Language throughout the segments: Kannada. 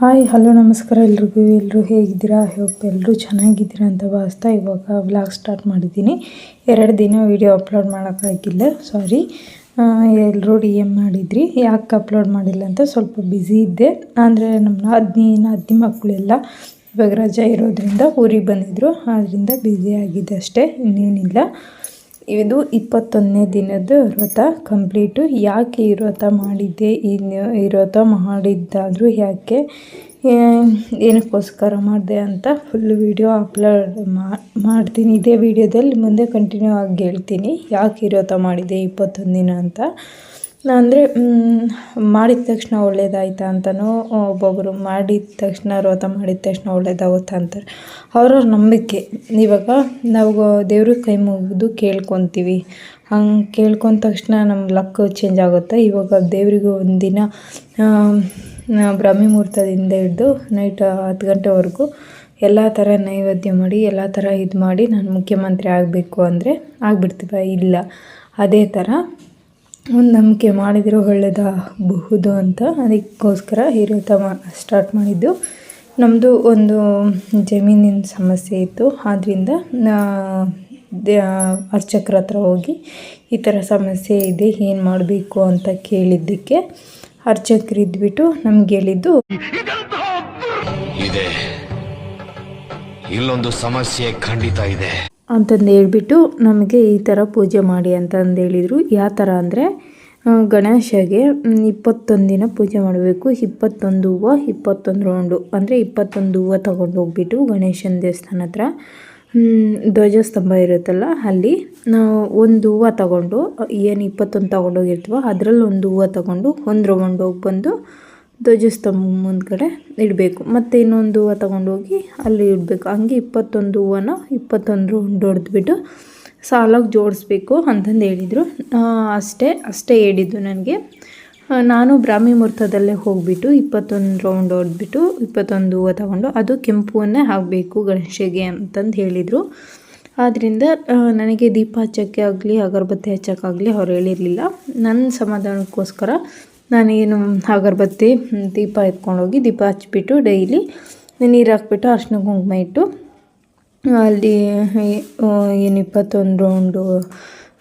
ಹಾಯ್, ಹಲೋ, ನಮಸ್ಕಾರ ಎಲ್ರಿಗೂ. ಎಲ್ಲರೂ ಹೇಗಿದ್ದೀರಾ? ಹೋಪ್ ಎಲ್ಲರೂ ಚೆನ್ನಾಗಿದ್ದೀರಾ ಅಂತ ಭಾವಿಸ್ತಾ ಇವಾಗ ವ್ಲಾಗ್ ಸ್ಟಾರ್ಟ್ ಮಾಡಿದ್ದೀನಿ. ಎರಡು ದಿನ ವೀಡಿಯೋ ಅಪ್ಲೋಡ್ ಮಾಡೋಕ್ಕಾಗಿಲ್ಲ ಸಾರಿ ಎಲ್ಲರೂ ಡಿ ಎಂ ಮಾಡಿದ್ರಿ. ಯಾಕೆ ಅಪ್ಲೋಡ್ ಮಾಡಿಲ್ಲ ಅಂತ ಸ್ವಲ್ಪ ಬ್ಯುಸಿ ಇದ್ದೆ. ಅಂದರೆ ನಮ್ಮ ಅದ್ನಿ ಅದ್ದಿ ಮಕ್ಕಳೆಲ್ಲ ಇವಾಗ ರಜೆ ಇರೋದ್ರಿಂದ ಊರಿಗೆ ಬಂದಿದ್ದರು ಆದ್ದರಿಂದ ಬ್ಯುಸಿ ಆಗಿದೆ ಅಷ್ಟೇ, ಇನ್ನೇನಿಲ್ಲ. ಇದು ಇಪ್ಪತ್ತೊಂದನೇ ದಿನದ ವ್ರತ. ಕಂಪ್ಲೀಟು. ಯಾಕೆ ಈ ವ್ರತ ಮಾಡಿದ್ದೆ? ಇನ್ನು ಈ ವ್ರತ ಮಾಡಿದ್ದಾದರೂ ಯಾಕೆ? ಏನಕ್ಕೋಸ್ಕರ ಮಾಡಿದೆ ಅಂತ ಫುಲ್ ವೀಡಿಯೋ ಅಪ್ಲೋಡ್ ಮಾಡ್ತೀನಿ. ಇದೇ ವೀಡಿಯೋದಲ್ಲಿ ಮುಂದೆ ಕಂಟಿನ್ಯೂ ಆಗಿ ಹೇಳ್ತೀನಿ. ಯಾಕೆ ಈ ವ್ರತ ಮಾಡಿದ್ದೆ ಇಪ್ಪತ್ತೊಂದು ದಿನ ಅಂತ. ಅಂದರೆ ಮಾಡಿದ ತಕ್ಷಣ ಒಳ್ಳೇದಾಯ್ತಾ ಅಂತಲೂ ಒಬ್ಬೊಬ್ಬರು ಮಾಡಿದ ತಕ್ಷಣ ವ್ರತ ಮಾಡಿದ ತಕ್ಷಣ ಒಳ್ಳೇದಾಗುತ್ತಾ ಅಂತಾರೆ. ಅವ್ರವ್ರ ನಂಬಿಕೆ. ಇವಾಗ ನಾವು ದೇವ್ರಿಗೆ ಕೈ ಮುಗಿದು ಕೇಳ್ಕೊತೀವಿ. ಹಂಗೆ ಕೇಳ್ಕೊಂಡ ತಕ್ಷಣ ನಮ್ಮ ಲಕ್ ಚೇಂಜ್ ಆಗುತ್ತೆ? ಇವಾಗ ದೇವರಿಗೆ ಒಂದಿನ ಬ್ರಾಹ್ಮಿ ಮುಹೂರ್ತದಿಂದ ಹಿಡಿದು ನೈಟ್ ಹತ್ತು ಗಂಟೆವರೆಗೂ ಎಲ್ಲ ಥರ ನೈವೇದ್ಯ ಮಾಡಿ, ಎಲ್ಲ ಥರ ಇದು ಮಾಡಿ ನಾನು ಮುಖ್ಯಮಂತ್ರಿ ಆಗಬೇಕು ಅಂದರೆ ಆಗಿಬಿಡ್ತೀವ. ಇಲ್ಲ, ಅದೇ ಥರ ಒಂದು ನಂಬಿಕೆ ಮಾಡಿದರೆ ಒಳ್ಳೆಯದಾಗಬಹುದು ಅಂತ ಅದಕ್ಕೋಸ್ಕರ ಹೀರೋತ ಮಾ ಸ್ಟಾರ್ಟ್ ಮಾಡಿದ್ದು. ನಮ್ಮದು ಒಂದು ಜಮೀನಿನ ಸಮಸ್ಯೆ ಇತ್ತು. ಆದ್ದರಿಂದ ಅರ್ಚಕ್ರ ಹತ್ರ ಹೋಗಿ ಈ ಥರ ಸಮಸ್ಯೆ ಇದೆ, ಏನು ಮಾಡಬೇಕು ಅಂತ ಕೇಳಿದ್ದಕ್ಕೆ ಅರ್ಚಕರು ಇದ್ಬಿಟ್ಟು ನಮ್ಗೆ ಹೇಳಿದ್ದು ಇಲ್ಲೊಂದು ಸಮಸ್ಯೆ ಖಂಡಿತ ಇದೆ. ಅಂತಂದು ಹೇಳ್ಬಿಟ್ಟು ನಮಗೆ ಈ ಥರ ಪೂಜೆ ಮಾಡಿ ಅಂತಂದು ಹೇಳಿದರು. ಯಾವ ಥರ ಅಂದರೆ ಗಣೇಶಗೆ ಇಪ್ಪತ್ತೊಂದು ದಿನ ಪೂಜೆ ಮಾಡಬೇಕು. ಇಪ್ಪತ್ತೊಂದು ಹೂವು, ಇಪ್ಪತ್ತೊಂದು ರೌಂಡು. ಅಂದರೆ ಇಪ್ಪತ್ತೊಂದು ಹೂವು ತೊಗೊಂಡು ಹೋಗ್ಬಿಟ್ಟು ಗಣೇಶನ ದೇವಸ್ಥಾನ ಹತ್ರ ಧ್ವಜಸ್ತಂಭ ಇರುತ್ತಲ್ಲ, ಅಲ್ಲಿ ನಾವು ಒಂದು ಹೂವು ತಗೊಂಡು, ಏನು ಇಪ್ಪತ್ತೊಂದು ತೊಗೊಂಡೋಗಿರ್ತೀವೋ ಅದರಲ್ಲಿ ಒಂದು ಹೂವು ತಗೊಂಡು, ಒಂದು ರೌಂಡ್ ಹೋಗಿ ಬಂದು ಧ್ವಜಸ್ತಂಭ ಮುಂದ್ಗಡೆ ಇಡಬೇಕು. ಮತ್ತು ಇನ್ನೊಂದು ಹೂವು ತಗೊಂಡೋಗಿ ಅಲ್ಲಿ ಇಡಬೇಕು. ಹಂಗೆ ಇಪ್ಪತ್ತೊಂದು ಹೂವನ ಇಪ್ಪತ್ತೊಂದು ರೌಂಡ್ ಹೊಡೆದ್ಬಿಟ್ಟು ಸಾಲಾಗಿ ಜೋಡಿಸ್ಬೇಕು ಅಂತಂದು ಹೇಳಿದರು. ಅಷ್ಟೇ ಅಷ್ಟೇ ಹೇಳಿದ್ದು ನನಗೆ. ನಾನು ಬ್ರಾಹ್ಮಿ ಮುಹೂರ್ತದಲ್ಲೇ ಹೋಗಿಬಿಟ್ಟು ಇಪ್ಪತ್ತೊಂದು ರೌಂಡ್ ಹೊಡೆದ್ಬಿಟ್ಟು ಇಪ್ಪತ್ತೊಂದು ಹೂವು ತಗೊಂಡು ಅದು ಕೆಂಪುವನ್ನೇ ಹಾಕಬೇಕು ಗಣೇಶಗೆ ಅಂತಂದು ಹೇಳಿದರು. ಆದ್ದರಿಂದ ನನಗೆ ದೀಪ ಹಚ್ಚೋಕ್ಕೆ ಆಗಲಿ, ಅಗರಬತ್ತಿ ಹಚ್ಚೋಕ್ಕಾಗಲಿ ಅವ್ರು ಹೇಳಿರಲಿಲ್ಲ. ನನ್ನ ಸಮಾಧಾನಕ್ಕೋಸ್ಕರ ನಾನೇನು ಅಗರಬತ್ತಿ ದೀಪ ಎತ್ಕೊಂಡೋಗಿ ದೀಪ ಹಚ್ಬಿಟ್ಟು ಡೈಲಿ ನೀರು ಹಾಕ್ಬಿಟ್ಟು ಅರ್ಶಿನ ಕುಂಕುಮ ಇಟ್ಟು, ಅಲ್ಲಿ ಏನು ಇಪ್ಪತ್ತೊಂದು ರೌಂಡು,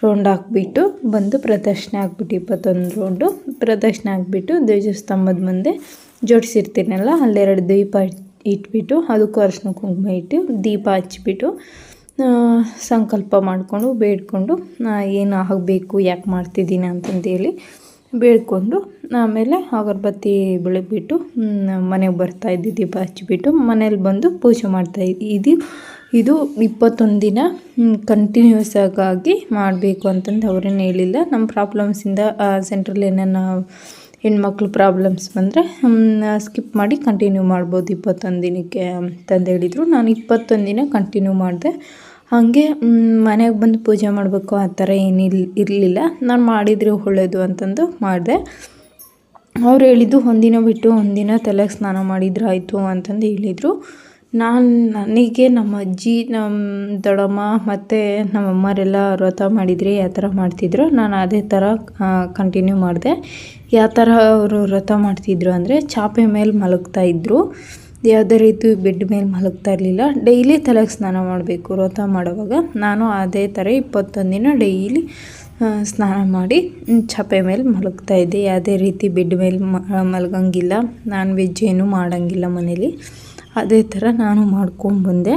ರೌಂಡ್ ಹಾಕ್ಬಿಟ್ಟು ಬಂದು ಪ್ರದಕ್ಷಿಣೆ ಹಾಕ್ಬಿಟ್ಟು ಇಪ್ಪತ್ತೊಂದು ರೌಂಡು ಪ್ರದಕ್ಷಿಣೆ ಹಾಕ್ಬಿಟ್ಟು ಧ್ವಜಸ್ತಂಭದ ಮುಂದೆ ಜೋಡಿಸಿರ್ತೀನಲ್ಲ, ಅಲ್ಲೆರಡು ದೀಪ ಇಟ್ಬಿಟ್ಟು ಅದಕ್ಕೂ ಅರಿಶಿನ ಕುಂಕುಮ ಇಟ್ಟು ದೀಪ ಹಚ್ಬಿಟ್ಟು ಸಂಕಲ್ಪ ಮಾಡಿಕೊಂಡು, ಬೇಡ್ಕೊಂಡು ಏನು ಆಗಬೇಕು, ಯಾಕೆ ಮಾಡ್ತಿದ್ದೀನಿ ಅಂತಂದೇಳಿ ಬೇಡಿಕೊಂಡು ಆಮೇಲೆ ಅಗರಬತ್ತಿ ಬೆಳಗ್ಬಿಟ್ಟು ಮನೆಗೆ ಬರ್ತಾಯಿದ್ದೆ ದೀಪ ಹಚ್ಚಿಬಿಟ್ಟು ಮನೇಲಿ ಬಂದು ಪೂಜೆ ಮಾಡ್ತಾ ಇದು ಇದು ಇಪ್ಪತ್ತೊಂದು ದಿನ ಕಂಟಿನ್ಯೂಸ್ ಆಗಿ ಮಾಡಬೇಕು ಅಂತಂದು ಅವರೇನು ಹೇಳಿಲ್ಲ. ನಮ್ಮ ಪ್ರಾಬ್ಲಮ್ಸಿಂದ ಸೆಂಟ್ರಲ್ಲಿ ಏನೇನು ಹೆಣ್ಮಕ್ಳು ಪ್ರಾಬ್ಲಮ್ಸ್ ಬಂದರೆ ಸ್ಕಿಪ್ ಮಾಡಿ ಕಂಟಿನ್ಯೂ ಮಾಡ್ಬೋದು ಇಪ್ಪತ್ತೊಂದು ದಿನಕ್ಕೆ ಅಂತಂದು ಹೇಳಿದರು. ನಾನು ಇಪ್ಪತ್ತೊಂದು ದಿನ ಕಂಟಿನ್ಯೂ ಮಾಡಿದೆ. ಹಾಗೆ ಮನೆಗೆ ಬಂದು ಪೂಜೆ ಮಾಡಬೇಕು ಆ ಥರ ಏನಿಲ್ಲ ಇರಲಿಲ್ಲ. ನಾನು ಮಾಡಿದರೆ ಒಳ್ಳೆಯದು ಅಂತಂದು ಮಾಡಿದೆ. ಅವ್ರು ಹೇಳಿದ್ದು, ಒಂದಿನ ಬಿಟ್ಟು ಒಂದಿನ ತಲೆಗೆ ಸ್ನಾನ ಮಾಡಿದ್ರೆ ಆಯಿತು ಅಂತಂದು ಹೇಳಿದರು. ನಾನು, ನನಗೆ ನಮ್ಮ ಅಜ್ಜಿ ನಮ್ಮ ದೊಡ್ಡಮ್ಮ ಮತ್ತು ನಮ್ಮ ಅಮ್ಮರೆಲ್ಲ ವ್ರತ ಮಾಡಿದರೆ ಯಾವ ಥರ ಮಾಡ್ತಿದ್ರು, ನಾನು ಅದೇ ಥರ ಕಂಟಿನ್ಯೂ ಮಾಡಿದೆ. ಯಾವ ಥರ ಅವರು ವ್ರತ ಮಾಡ್ತಿದ್ರು ಅಂದರೆ, ಚಾಪೆ ಮೇಲೆ ಮಲಗ್ತಾಯಿದ್ರು ಯಾವುದೇ ರೀತಿ ಬೆಡ್ ಮೇಲೆ ಮಲಗ್ತಾ ಇರಲಿಲ್ಲ. ಡೈಲಿ ತಲೆಗೆ ಸ್ನಾನ ಮಾಡಬೇಕು. ವ್ರತ ಮಾಡುವಾಗ ನಾನು ಅದೇ ಥರ ಇಪ್ಪತ್ತೊಂದು ದಿನ ಡೈಲಿ ಸ್ನಾನ ಮಾಡಿ ಚಪ್ಪೆ ಮೇಲೆ ಮಲಗ್ತಾ ಇದ್ದೆ. ಯಾವುದೇ ರೀತಿ ಬೆಡ್ ಮೇಲೆ ಮಲಗಂಗಿಲ್ಲ. ನಾನ್ ವೆಜ್ ಏನೂ ಮಾಡೋಂಗಿಲ್ಲ ಮನೇಲಿ. ಅದೇ ಥರ ನಾನು ಮಾಡ್ಕೊಂಡ್ಬಂದೆ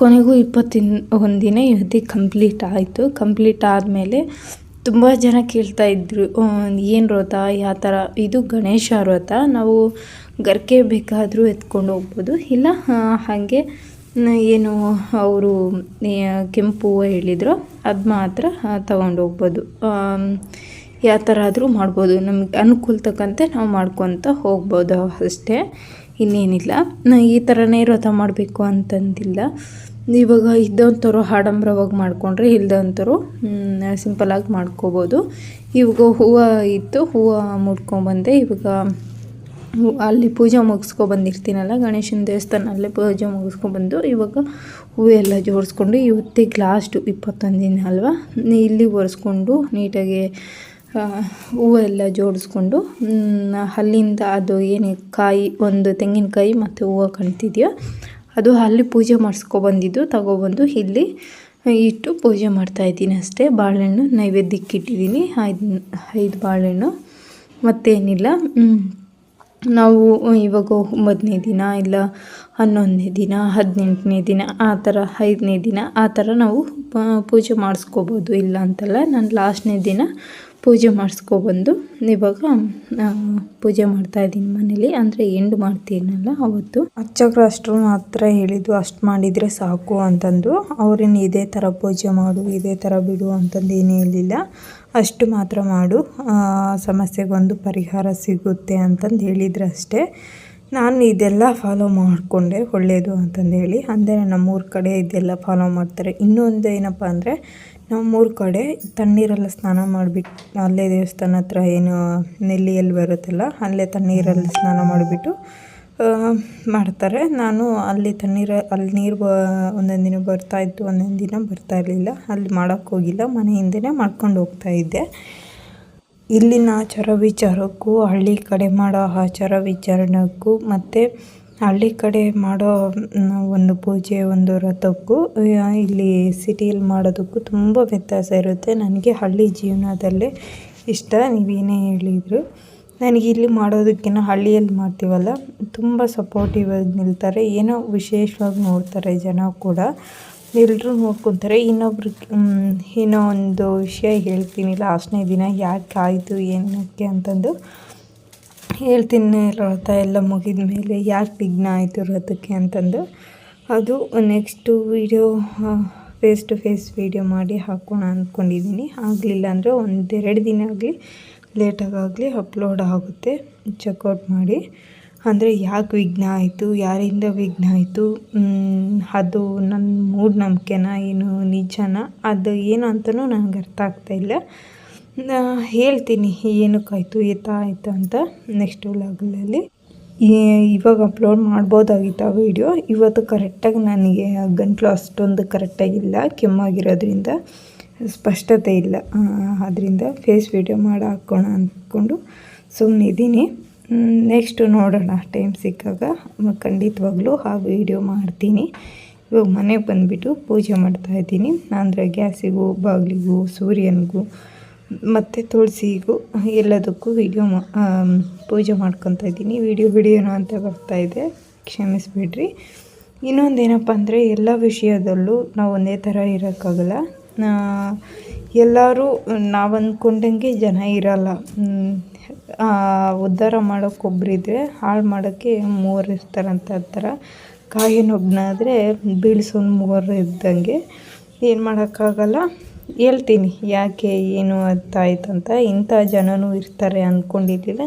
ಕೊನೆಗೂ ಇಪ್ಪತ್ತಿನ, ಒಂದು ದಿನ ಇವತ್ತಿ ಕಂಪ್ಲೀಟ್ ಆಯಿತು. ಕಂಪ್ಲೀಟ್ ಆದಮೇಲೆ ತುಂಬ ಜನ ಕೇಳ್ತಾ ಇದ್ರು ಏನು ವ್ರತ? ಯಾವ ಥರ? ಇದು ಗಣೇಶ ವ್ರತ. ನಾವು ಗರ್ಕೆ ಬೇಕಾದರೂ ಎತ್ಕೊಂಡು ಹೋಗ್ಬೋದು. ಇಲ್ಲ ಹಾಗೆ ಏನು ಅವರು ಕೆಂಪು ಹೇಳಿದ್ರು, ಅದು ಮಾತ್ರ ತಗೊಂಡು ಹೋಗ್ಬೋದು. ಯಾವ ಥರ ಆದರೂ ಮಾಡ್ಬೋದು. ನಮ್ಗೆ ಅನುಕೂಲ ತಕ್ಕಂತೆ ನಾವು ಮಾಡ್ಕೊತ ಹೋಗ್ಬೋದು ಅಷ್ಟೇ. ಇನ್ನೇನಿಲ್ಲ. ಈ ಥರನೇ ವ್ರತ ಮಾಡಬೇಕು ಅಂತಂದಿಲ್ಲ. ಇವಾಗ ಇದ್ದಂಥವ್ರು ಆಡಂಬರವಾಗಿ ಮಾಡಿಕೊಂಡ್ರೆ ಇಲ್ದಂಥವ್ರು ಸಿಂಪಲಾಗಿ ಮಾಡ್ಕೋಬೋದು. ಇವಾಗ ಹೂವು ಇತ್ತು, ಹೂವು ಮುಡ್ಕೊಂಬಂದೆ ಇವಾಗ ಅಲ್ಲಿ ಪೂಜೆ ಮುಗಿಸ್ಕೊಬಂದಿರ್ತೀನಲ್ಲ ಗಣೇಶನ ದೇವಸ್ಥಾನ ಅಲ್ಲೇ ಪೂಜೆ ಮುಗಿಸ್ಕೊಬಂದು ಇವಾಗ ಹೂವೆಲ್ಲ ಜೋಡಿಸ್ಕೊಂಡು ಇವತ್ತಿಗೆ ಲಾಸ್ಟು ಇಪ್ಪತ್ತೊಂದು ದಿನ ಅಲ್ವಾ? ಇಲ್ಲಿ ಒರೆಸ್ಕೊಂಡು ನೀಟಾಗಿ ಹೂವೆಲ್ಲ ಜೋಡಿಸ್ಕೊಂಡು ಅಲ್ಲಿಂದ ಅದು ಏನು ಕಾಯಿ, ಒಂದು ತೆಂಗಿನಕಾಯಿ ಮತ್ತು ಹೂವು ಕಾಣ್ತಿದೆಯೋ? ಅದು ಅಲ್ಲಿ ಪೂಜೆ ಮಾಡಿಸ್ಕೊಬಂದಿದ್ದು ತಗೊಬಂದು ಇಲ್ಲಿ ಇಟ್ಟು ಪೂಜೆ ಮಾಡ್ತಾಯಿದ್ದೀನಿ ಅಷ್ಟೇ. ಬಾಳೆಹಣ್ಣು ನೈವೇದ್ಯಕ್ಕೆ ಇಟ್ಟಿದ್ದೀನಿ. ಐದು ಐದು ಬಾಳೆಹಣ್ಣು. ಮತ್ತೇನಿಲ್ಲ. ನಾವು ಇವಾಗ ಒಂಬತ್ತನೇ ದಿನ ಇಲ್ಲ, ಹನ್ನೊಂದನೇ ದಿನ, ಹದಿನೆಂಟನೇ ದಿನ, ಆ ಥರ, ಐದನೇ ದಿನ, ಆ ಥರ ನಾವು ಪೂಜೆ ಮಾಡಿಸ್ಕೋಬೋದು, ಇಲ್ಲ ಅಂತಲ್ಲ, ನಾನು ಲಾಸ್ಟ್ನೇ ದಿನ ಪೂಜೆ ಮಾಡಿಸ್ಕೊಬಂದು ಇವಾಗ ಪೂಜೆ ಮಾಡ್ತಾಯಿದ್ದೀನಿ ಮನೇಲಿ. ಅಂದರೆ ಎಂಡ್ ಮಾಡ್ತೀನಲ್ಲ ಅವತ್ತು. ಅರ್ಚಕರು ಅಷ್ಟರು ಮಾತ್ರ ಹೇಳಿದ್ದು, ಅಷ್ಟು ಮಾಡಿದರೆ ಸಾಕು ಅಂತಂದು. ಅವ್ರೇನು ಇದೇ ಥರ ಪೂಜೆ ಮಾಡು, ಇದೇ ಥರ ಬಿಡು ಅಂತಂದು ಏನೂ ಹೇಳಿಲ್ಲ. ಅಷ್ಟು ಮಾತ್ರ ಮಾಡು. ಸಮಸ್ಯೆಗೊಂದು ಪರಿಹಾರ ಸಿಗುತ್ತೆ ಅಂತಂದು ಹೇಳಿದ್ರು ಅಷ್ಟೇ. ನಾನು ಇದೆಲ್ಲ ಫಾಲೋ ಮಾಡಿಕೊಂಡೆ ಒಳ್ಳೆಯದು ಅಂತಂದೇಳಿ ಅಂದರೆ ನಮ್ಮೂರ ಕಡೆ ಇದೆಲ್ಲ ಫಾಲೋ ಮಾಡ್ತಾರೆ. ಇನ್ನೊಂದು ಏನಪ್ಪ ಅಂದರೆ, ನಮ್ಮೂರ ಕಡೆ ತಣ್ಣೀರೆಲ್ಲ ಸ್ನಾನ ಮಾಡಿಬಿಟ್ಟು ಅಲ್ಲೇ ದೇವಸ್ಥಾನ ಹತ್ರ ಏನು ನೆಲ್ಲಿಯಲ್ಲಿ ಬರುತ್ತಲ್ಲ, ಅಲ್ಲೇ ತಣ್ಣೀರಲ್ಲಿ ಸ್ನಾನ ಮಾಡಿಬಿಟ್ಟು ಮಾಡ್ತಾರೆ. ನಾನು ಅಲ್ಲಿ ತಣ್ಣೀರು, ಅಲ್ಲಿ ನೀರು ಬ, ಒಂದೊಂದು ದಿನ ಬರ್ತಾಯಿತ್ತು ಒಂದೊಂದು ದಿನ ಬರ್ತಾ ಇರಲಿಲ್ಲ. ಅಲ್ಲಿ ಮಾಡೋಕ್ಕೆ ಹೋಗಿಲ್ಲ. ಮನೆಯಿಂದನೇ ಮಾಡ್ಕೊಂಡು ಹೋಗ್ತಾ ಇದ್ದೆ. ಇಲ್ಲಿನ ಆಚಾರ ವಿಚಾರಕ್ಕೂ, ಹಳ್ಳಿ ಕಡೆ ಮಾಡೋ ಆಚಾರ ವಿಚಾರಣಕ್ಕೂ, ಮತ್ತು ಹಳ್ಳಿ ಕಡೆ ಮಾಡೋ ಒಂದು ಪೂಜೆ, ಒಂದು ರಥಕ್ಕೂ ಇಲ್ಲಿ ಸಿಟಿಯಲ್ಲಿ ಮಾಡೋದಕ್ಕೂ ತುಂಬ ವ್ಯತ್ಯಾಸ ಇರುತ್ತೆ. ನನಗೆ ಹಳ್ಳಿ ಜೀವನದಲ್ಲೇ ಇಷ್ಟ. ನೀವೇನೇ ಹೇಳಿದರು. ನನಗೆ ಇಲ್ಲಿ ಮಾಡೋದಕ್ಕಿಂತ ಹಳ್ಳಿಯಲ್ಲಿ ಮಾಡ್ತೀವಲ್ಲ, ತುಂಬ ಸಪೋರ್ಟಿವ್ ಆಗಿ ನಿಲ್ತಾರೆ. ಏನೋ ವಿಶೇಷವಾಗಿ ನೋಡ್ತಾರೆ ಜನ ಕೂಡ. ಎಲ್ಲರೂ ನೋಡ್ಕೊತಾರೆ. ಇನ್ನೊಬ್ರು ಏನೋ ಒಂದು ವಿಷಯ ಹೇಳ್ತೀನಿ. ಲಾಸ್ಟ್ನೇ ದಿನ ಯಾಕೆ ಆಯಿತು, ಏನಕ್ಕೆ ಅಂತಂದು ಹೇಳ್ತೀನಿ. ವ್ರತ ಎಲ್ಲ ಮುಗಿದ ಮೇಲೆ ಯಾಕೆ ವಿಘ್ನ ಆಯಿತು ವ್ರತಕ್ಕೆ ಅಂತಂದು. ಅದು next video face to face video ಮಾಡಿ ಹಾಕೋಣ ಅಂದ್ಕೊಂಡಿದ್ದೀನಿ ಆಗಲಿಲ್ಲ ಅಂದರೆ ಒಂದೆರಡು ದಿನ ಆಗಲಿ ಲೇಟಾಗಾಗಲಿ ಅಪ್ಲೋಡ್ ಆಗುತ್ತೆ. ಚೆಕ್ಔಟ್ ಮಾಡಿ. ಅಂದರೆ ಯಾಕೆ ವಿಘ್ನ ಆಯಿತು, ಯಾರಿಂದ ವಿಘ್ನ ಆಯಿತು ಅದು ನನ್ನ ಮೂಢನಂಬಿಕೆನ ಏನು ನಿಜನ, ಅದು ಏನು ಅಂತಲೂ ನನಗೆ ಅರ್ಥ ಆಗ್ತಾಯಿಲ್ಲ ಹೇಳ್ತೀನಿ ಏನಕ್ಕಾಯಿತು ಏತ ಆಯಿತು ಅಂತ ನೆಕ್ಸ್ಟ್ ವ್ಲಾಗಲ್ಲಿ ಇವಾಗ ಅಪ್ಲೋಡ್ ಮಾಡ್ಬೋದಾಗಿತ್ತು ಆ ವಿಡಿಯೋ? ಇವತ್ತು ಕರೆಕ್ಟಾಗಿ ನನಗೆ ಗಂಟ್ಲು ಅಷ್ಟೊಂದು ಕರೆಕ್ಟಾಗಿಲ್ಲ ಕೆಮ್ಮಾಗಿರೋದ್ರಿಂದ ಸ್ಪಷ್ಟತೆ ಇಲ್ಲ. ಅದರಿಂದ ಫೇಸ್ ವಿಡಿಯೋ ಮಾಡಿ ಹಾಕ್ಕೋಣ ಅಂದ್ಕೊಂಡು ಸುಮ್ಮನಿದ್ದೀನಿ ನೆಕ್ಸ್ಟು ನೋಡೋಣ. ಟೈಮ್ ಸಿಕ್ಕಾಗ ಖಂಡಿತವಾಗ್ಲೂ ಆ ವಿಡಿಯೋ ಮಾಡ್ತೀನಿ. ಇವಾಗ ಮನೆಗೆ ಬಂದುಬಿಟ್ಟು ಪೂಜೆ ಮಾಡ್ತಾಯಿದ್ದೀನಿ ಅಂದರೆ ಗ್ಯಾಸಿಗೂ ಬಾಗಿಲಿಗೂ, ಸೂರ್ಯನಿಗೂ, ಮತ್ತು ತುಳಸಿಗೂ ಎಲ್ಲದಕ್ಕೂ ವಿಡಿಯೋ ಪೂಜೆ ಮಾಡ್ಕೊತಾ ಇದ್ದೀನಿ. ವಿಡಿಯೋ ವಿಡಿಯೋನ ಅಂತ ಬರ್ತಾಯಿದೆ ಕ್ಷಮಿಸ್ಬಿಡ್ರಿ. ಇನ್ನೊಂದು ಏನಪ್ಪ ಅಂದರೆ ಎಲ್ಲ ವಿಷಯದಲ್ಲೂ ನಾವು ಒಂದೇ ಥರ ಇರೋಕ್ಕಾಗಲ್ಲ. ಎಲ್ಲರೂ ನಾವು ಅಂದ್ಕೊಂಡಂಗೆ ಜನ ಇರಲ್ಲ. ಉದ್ಧಾರ ಮಾಡೋಕೆ ಒಬ್ಬರಿದ್ರೆ ಹಾಳು ಮಾಡೋಕ್ಕೆ ಮೂವರು ಇರ್ತಾರಂತ ಥರ ಕಾಯಿನೊಬ್ಬನಾದರೆ ಬೀಳ್ಸೋನು ಮೂವರು ಇದ್ದಂಗೆ ಏನು ಮಾಡೋಕ್ಕಾಗಲ್ಲ. ಹೇಳ್ತೀನಿ ಯಾಕೆ, ಏನು ಅಂತ. ಆಯ್ತಂತ ಇಂಥ ಜನನೂ ಇರ್ತಾರೆ ಅಂದ್ಕೊಂಡಿರಲಿಲ್ಲ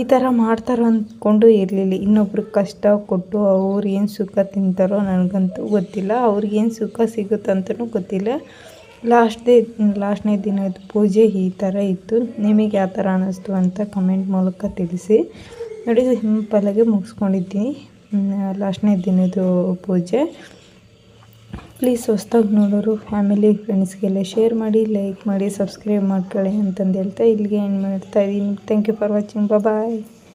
ಈ ಥರ ಮಾಡ್ತಾರೋ ಅಂದ್ಕೊಂಡು ಇರಲಿಲ್ಲ. ಇನ್ನೊಬ್ರಿಗೆ ಕಷ್ಟ ಕೊಟ್ಟು ಅವ್ರು ಏನು ಸುಖ ತಿಂತಾರೋ ನನಗಂತೂ ಗೊತ್ತಿಲ್ಲ. ಅವ್ರಿಗೇನು ಸುಖ ಸಿಗುತ್ತಂತನೂ ಗೊತ್ತಿಲ್ಲ. ಲಾಸ್ಟ್ ಡೇ ಲಾಸ್ಟ್ನೇ ದಿನದ ಪೂಜೆ ಈ ಥರ ಇತ್ತು. ನಿಮಗೆ ಯಾವ ಥರ ಅನ್ನಿಸ್ತು ಅಂತ ಕಮೆಂಟ್ ಮೂಲಕ ತಿಳಿಸಿ. ನೋಡಿ ಸಿಂಪಲಾಗಿ ಮುಗಿಸ್ಕೊಂಡಿದ್ದೀನಿ. ಲಾಸ್ಟ್ನೇ ದಿನದ ಪೂಜೆ. ಪ್ಲೀಸ್ ಹೊಸ್ದಾಗಿ ನೋಡೋರು, ಫ್ಯಾಮಿಲಿ, ಫ್ರೆಂಡ್ಸ್ಗೆಲ್ಲ ಶೇರ್ ಮಾಡಿ, ಲೈಕ್ ಮಾಡಿ, ಸಬ್ಸ್ಕ್ರೈಬ್ ಮಾಡ್ಕೊಳ್ಳಿ ಅಂತಂದು ಹೇಳ್ತಾ ಇಲ್ಲಿಗೆ ಏನು ಮಾಡ್ತಾ ಇದ್ದೀನಿ. Thank you for watching bye